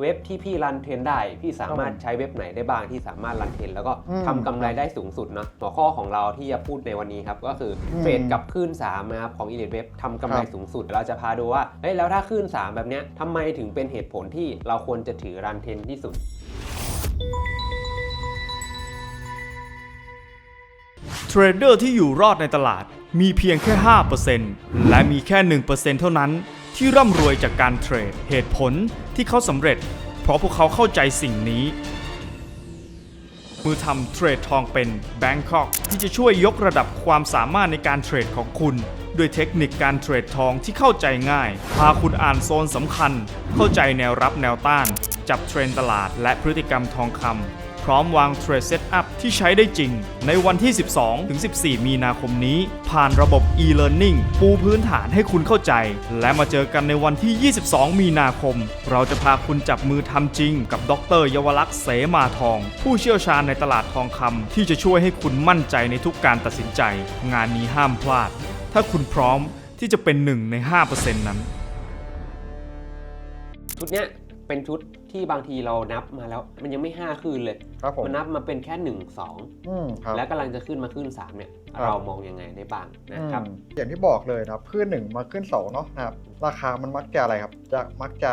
เว็บที่พี่รันเทรนได้ พี่สามารถใช้เว็บไหนได้บ้างที่สามารถรันเทรนแล้วก็อืมทำกำไรได้สูงสุดเนาะหัวข้อของเราที่จะพูดในวันนี้ครับก็คืออมเทรดกับคลื่น3นะครับของ Elite Web ทำกำไรครับสูงสุด เราจะพาดูว่าเฮ้ยแล้วถ้าคลื่น 3 แบบเนี้ยทำไมถึงเป็นเหตุผลที่เราควรจะถือรันเทรนที่สุดเทรดเดอร์ที่อยู่รอดในตลาดมีเพียงแค่ 5%และมีแค่ 1%เท่านั้น ที่ร่ำรวยจากการเทรด เหตุผลที่เขาสำเร็จ เพราะพวกเขาเข้าใจสิ่งนี้ มือทำเทรดทองเป็น Bangkok ที่จะช่วยยกระดับความสามารถในการเทรดของคุณด้วยเทคนิคการเทรดทองที่เข้าใจง่าย พาคุณอ่านโซนสำคัญ เข้าใจแนวรับแนวต้าน จับเทรนด์ตลาดและพฤติกรรมทองคำ ร้อมวางเทรดเซตอัพที่ใช้ได้จริง ในวันที่ 12 ถึง 14 มีนาคมนี้ ผ่านระบบ e-learning ปูพื้นฐานให้คุณเข้าใจ และมาเจอกันในวันที่ 22 มีนาคม เราจะพาคุณจับมือทำจริง กับดรเยาวลักษณ์เสมาทอง ผู้เชี่ยวชาญในตลาดทองคำที่จะช่วยให้คุณมั่นใจในทุกการตัดสินใจ งานนี้ห้ามพลาด ถ้าคุณพร้อมที่จะเป็นหนึ่งใน 5%นั้นชุดเนี้ย เป็นชุดที่บางทีเรานับมาแล้ว มันยังไม่ 5 คืนเลยครับผมมันนับมาเป็นแค่ 1 อืมครับ 2 แล้วกำลังจะขึ้นมาขึ้น 3 เนี่ย ครับ เรามองยังไงได้บ้างนะครับ อืมอย่างที่บอกเลยนะครับขึ้นหนึ่งมาขึ้นสองเนาะนะครับราคามันมักจะอะไรครับ จะมักจะ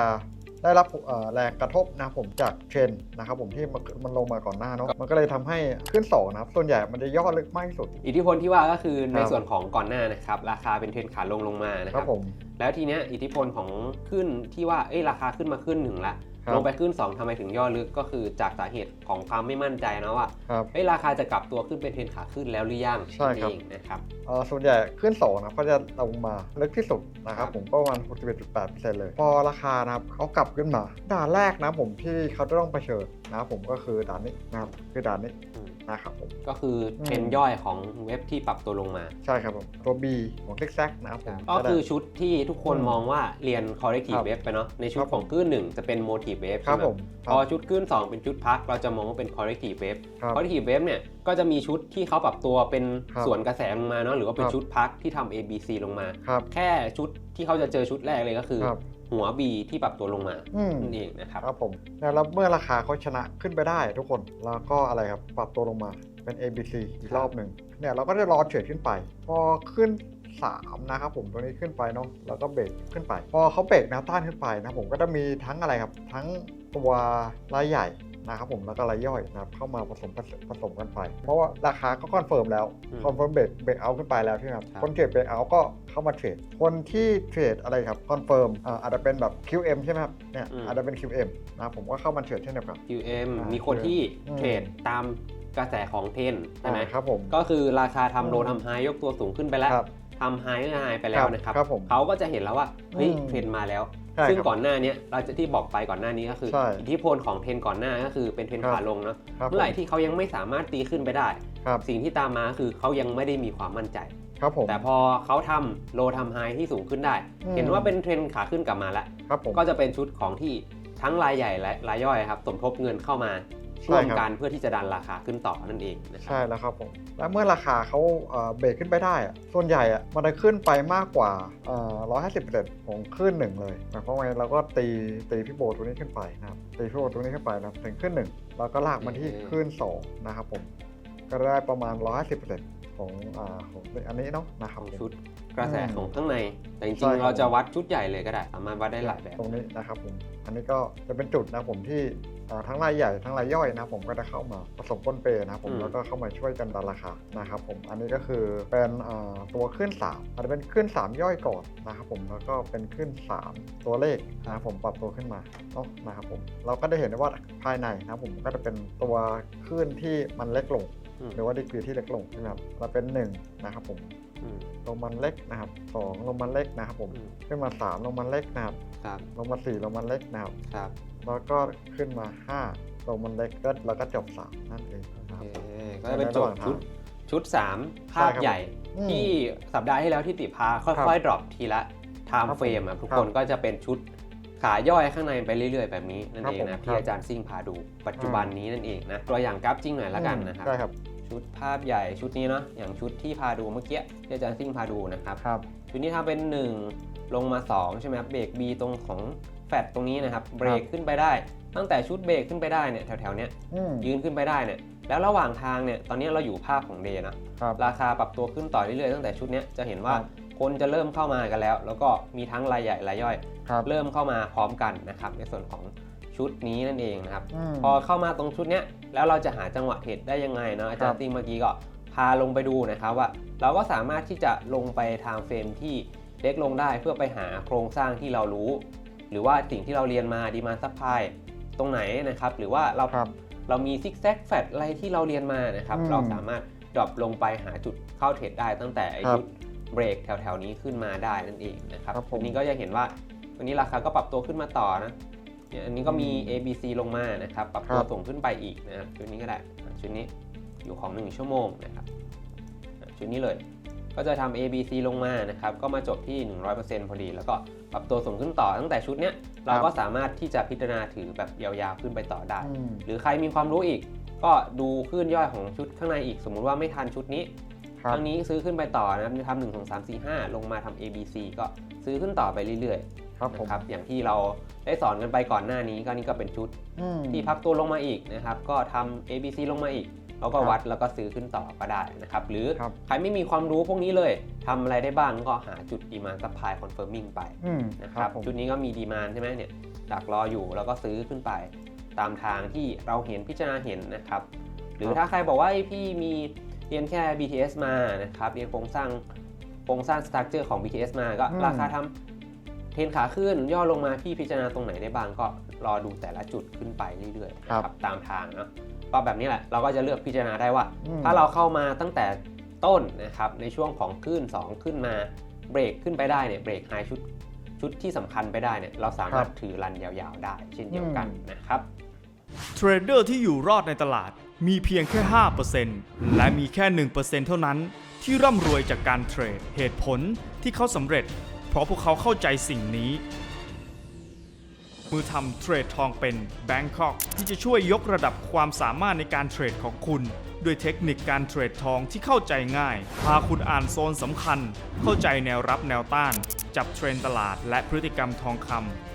ได้รับเอ่อแรงกระทบนะครับผมจากเทรนด์นะครับผมที่มันมันลงมาก่อนหน้าเนาะมันก็เลยทำให้ขึ้นสองนะครับส่วนใหญ่มันจะย่อลึกมากที่สุด อิทธิพลที่ว่าก็คือในครับส่วนของก่อนหน้านะครับราคาเป็นเทรนขาลงลงมานะคครัรับบผมแล้วทีเนี้ยอิทธิพลของขึ้นที่ว่าเอ้ยราคาขึ้นมาขึ้นหนึ่งละครับ ลงไปขึ้น 2ทำไมถึงย่อลึกก็คือจากสาเหตุของความไม่มั่นใจนะว่าครับเอ้ยราคาจะกลับตัวขึ้นเป็นเทรนขาขึ้นแล้วหรือยังใช่ครับนั่นเองนะครับเอ่อส่วนใหญ่ขึ้นสองนะก็จะลงมาลึกที่สุดนะครัครับบผมก็ประมาณ61.8%เลย พอราคานะครับเขากลับขึ้นมาด่านแรกนะผมที่เขาจะต้องเผชิญนะครับผมก็คือด่านนี้นะครับคือด่านนี้อืม นะครับผมก็คือเทรนอืมย่อยของเว็บที่ปรับตัวลงมา ใช่ครับผม ตัว B ของซิกแซกนะครับผมก็คือชุดที่ทุกคนอืมมองว่าเรียน corrective ครับ wave ไปเนาะในชุคดรับของคลื่นหนึ่งจะเป็น motive wave ครับใช่ไหผมพอชุดคลื่น 2 เป็นชุดพัก เราจะมองว่าเป็น corrective wave ครับ corrective wave เนี่ยก็จะมีชุดที่เขาปรับตัวเป็นครับส่วนกระแสลงมาเนาะหรือว่าเป็นครับชุดพักที่ทำ A B C ลงมาครับแค่ชุดที่เขาจะเจอชุดแรกเลยก็คือครับ หัว B ที่ปรับตัวลงมาอืม นั่นเองนะครับ ครับผมแล้วเมื่อราคาเขาชนะขึ้นไปได้ทุกคนแล้วก็อะไรครับปรับตัวลงมาเป็น ABC อีกรอบหนึ่งเนี่ยเราก็จะรอเทรดขึ้นไป พอขึ้น 3 นะครับผมตัวนี้ขึ้นไปเนาะแล้วก็เบรกขึ้นไป พอเขาเบรกแนวต้านขึ้นไปนะผมก็จะมีทั้งอะไรครับ ทั้งตัวรายใหญ่ นะครับผมแล้วก็รายย่อยนะครับเข้ามาผสมผสมผสมกันไป เพราะว่าราคาก็คอนเฟิร์มแล้วอืมคอนเฟิร์มเบรกเบรกเอาขึ้นไปแล้วใช่ไหมครับครับคนเทรดเบรกเอาก็เข้ามาเทรดคนที่เทรดอะไรครับคอนเฟิร์มอ่าอาจจะเป็นแบบ QM ใช่ไหมครับเนี่ยอาจจะเป็น QM นะครับผมก็เข้ามาเทรดเช่นเดียวกัน QM อ่ามีคนที่อืมเทรดตามกระแสของเทรนใช่ไหมอ่าครับผมก็คือราคาทำโลอืมทำไฮยกตัวสูงขึ้นไปแล้วครับทำไฮก็ไฮไปแล้วนะครับครับผมเขาก็จะเห็นแล้วว่าเฮ้ยอืมเทรนมาแล้วใช่ ซึ่งครับก่อนหน้าเนี้ยเราจะที่บอกไปก่อนหน้านี้ก็คือใช่อิทธิพลของเทรนก่อนหน้าก็คือเป็นเทรนครับขาลงเนาะครับเมื่อไหร่ที่เขายังไม่สามารถตีขึ้นไปได้ครับสิ่งที่ตามมาก็คือเขายังไม่ได้มีความมั่นใจครับผมแต่พอเขาทำโลทำไฮที่สูงขึ้นได้อืมเห็นว่าเป็นเทรนขาขึ้นกลับมาแล้วครับผมก็จะเป็นชุดของที่ทั้งรายใหญ่และรายย่อยครับสมทบเงินเข้ามาใช่ ร่วมครับกันเพื่อที่จะดันราคาขึ้นต่อนั่นเองนะครัใช่แล้วครับผมแล้วเมื่อราคาเขาเอ่อเบรกขึ้นไปได้อะส่วนใหญ่อะมันจะขึ้นไปมากกว่าเอ่อ150%ของขึ้นหนึ่งเลยหมายความว่าไงเราก็ตีตีพี่โบตัวนี้ขึ้นไปนะครับตีพี่โบตัวนี้ขึ้นไปนะครับถึงขึ้นหนึ่งแล้วก็ลากมาที่ขึ้นสองนะครับผมก็ได้ประมาณ 150% ของอ่าของอันนี้เนาะนะคขรับองผมชุดกระแสอืมของข้างใน แต่จใช่ริงครับๆเราจะวัดชุดใหญ่เลยก็ได้ สามารถวัดได้หลายแบบตรงนี้นะครับผมอันนี้ก็จะเป็นจุดนะครับผมที่อ่าทั้งรายใหญ่ทั้งรายย่อยนะครับผมก็จะเข้ามาผสมก้นเปนะครับผมอืมแล้วก็เข้ามาช่วยกันดันราคานะครับผมอันนี้ก็คือเป็นอ่าตัวขึ้น3อาจจะเป็นขึ้น 3 ย่อยก่อนนะครับผมแล้วก็เป็นขึ้น 3 ตัวเลขนะครับผมปรับตัวขึ้นมาเนาะนะครับผมเราก็ได้เห็นได้ว่าภายในนะครับผมก็จะเป็นตัวขึ้นที่มันเล็กลงอืม หรือว่าดีกรีที่เล็กลงนะครับเราเป็น1นะครับผมอืมลงมันเล็กนะครับสองลงมันเล็กนะครับผมอืมขึ้นมาสามลงมันเล็กนะครับครับลงมา4ลงมันเล็กนะครับครับแล้วก็ขึ้นมา5ลงมันเล็กก็แล้วก็จบ3นั่นเองนะคโอรับเคก็จะเป็นโจทย์ชุดชุด3ภาพใช่ครับใหญ่อืมที่สัปดาห์ที่แล้วที่ติพาครัค่อยบๆดรอปทีละไทครัม์บเฟรมทุกครัคบนก็จะเป็นชุด ขาย่อยข้างในไปเรื่อยๆ แบบนี้นั่นครับเองผมนะคที่รับอาจารย์ซิ่งพาดูปัจจุบันนี้นั่นเองนะตัวอย่างกราฟจริงหน่อยละกันนะครับใช่ครับชุดภาพใหญ่ชุดนี้เนาะอย่างชุดที่พาดูเมื่อกี้ที่อาจารย์ซิ่งพาดูนะครับครับชุดนี้ทำเป็น 1 ลงมา 2 ใช่ไหมครับเบรก B ตรงของแฟดตรงนี้นะครับเบรกขึ้นไปได้ ตั้งแต่ชุดเบรกขึ้นไปได้เนี่ยแถวๆเนี้ยอืมยืนขึ้นไปได้เนี่ยแล้วระหว่างทางเนี่ยตอนนี้เราอยู่ภาพของเดย์นะครับราคาปรับตัวขึ้นต่อเรื่อยๆตั้งแต่ชุดเนี้ยจะเห็นว่า ครับคนจะเริ่มเข้ามากันแล้ว แล้วก็มีทั้งรายใหญ่รายย่อยครับเริ่มเข้ามาพร้อมกันนะครับ ในส่วนของชุดนี้นั่นเองนะครับมพอเข้ามาตรงชุดเนี้ยแล้วเราจะหาจังหวะเทรดได้ยังไงเนาะอาจารครัย์บติงเมื่อกี้ก็พาลงไปดูนะครับว่า เราก็สามารถที่จะลงไปทางเฟรมที่เล็กลงได้เพื่อไปหาโครงสร้างที่เรารู้ หรือว่าสิ่งที่เราเรียนมาดีมาซัพพลายตรงไหนนะครับ หรือว่าเราครับเรามีซิกแซกแฟดอะไรที่เราเรียนมานะครับอืมเราสามารถดรอปลงไปหาจุดเข้าเทรดได้ตั้งแต่ไอ้ครับจุด เบรกแถวๆนี้ขึ้นมาได้นั่นเองนะครับครับผมวันนี้ก็จะเห็นว่าวันนี้ราคาก็ปรับตัวขึ้นมาต่อนะเนี่ยอันนี้ก็มี A B C ลงมานะครับปรับตัวครับส่งขึ้นไปอีกนะครับชุดนี้ก็ได้อะชุดนี้อยู่ของ 1 ชั่วโมงนะครับอะชุดนี้เลยก็จะทำ A B C ลงมานะครับก็มาจบที่ 100%พอดี แล้วก็ปรับตัวส่งขึ้นต่อตั้งแต่ชุดเนี้ยเราก็สามารถที่จะพิจารณาถือแบบยาวๆขึ้นไปต่อได้ อืม หรือใครมีความรู้อีก ก็ดูคลื่นย่อยของชุดข้างในอีก สมมุติว่าไม่ทันชุดนี้ ครับครั้งนี้ซื้อขึ้นไปต่อนะครับทำหนึ่งสองสามสี่ห้าลงมาทำ A B C ก็ซื้อขึ้นต่อไปเรื่อยครับๆผมนะครับ อย่างที่เราได้สอนกันไปก่อนหน้านี้ก็นี่ก็เป็นชุดอืมที่พักตัวลงมาอีกนะครับ ก็ทำ A B C ลงมาอีกเราก็ครับวัดแล้วก็ซื้อขึ้นต่อก็ได้นะครับ หรือครับใครไม่มีความรู้พวกนี้เลยทำอะไรได้บ้างก็หาจุด demand supply confirming ไปอืมนะครับผมชุดนี้ก็มีดีมานใช่ไหมเนี่ยดักรออยู่แล้วก็ซื้อขึ้นไป ตามทางที่เราเห็นพิจารณาเห็นนะครับ หรือถ้าใครบอกว่าเอ้ยพี่มี เรียนแค่ BTS มานะครับเรียนโครงสร้างโครงสร้างสตรัคเจอร์ของ BTS มาก็อืมราคาทำเทรนขาขึ้นย่อลงมาพี่พิจารณาตรงไหนได้บ้างก็รอดูแต่ละจุดขึ้นไปเรื่อยๆนะครับตามทางเนาะก็แบบนี้แหละเราก็จะเลือกพิจารณาได้ว่าอืมถ้าเราเข้ามาตั้งแต่ต้นนะครับในช่วงของขึ้น 2 ขึ้นมาเบรกขึ้นไปได้เนี่ยเบรกไฮชุดชุดที่สำคัญไปได้เนี่ยเราสามารถถือรันยาวๆได้ เช่นเดียวกันนะครับเทรดเดอร์ที่อยู่รอดในตลาด มีเพียงแค่ 5%และมีแค่ 1%เท่านั้นที่ร่ำรวยจากการเทรด เหตุผลที่เขาสำเร็จ เพราะพวกเขาเข้าใจสิ่งนี้ มือทำเทรดทองเป็น Bangkok ที่จะช่วยยกระดับความสามารถในการเทรดของคุณด้วยเทคนิคการเทรดทองที่เข้าใจง่าย พาคุณอ่านโซนสำคัญ เข้าใจแนวรับแนวต้าน จับเทรนด์ตลาดและพฤติกรรมทองคำ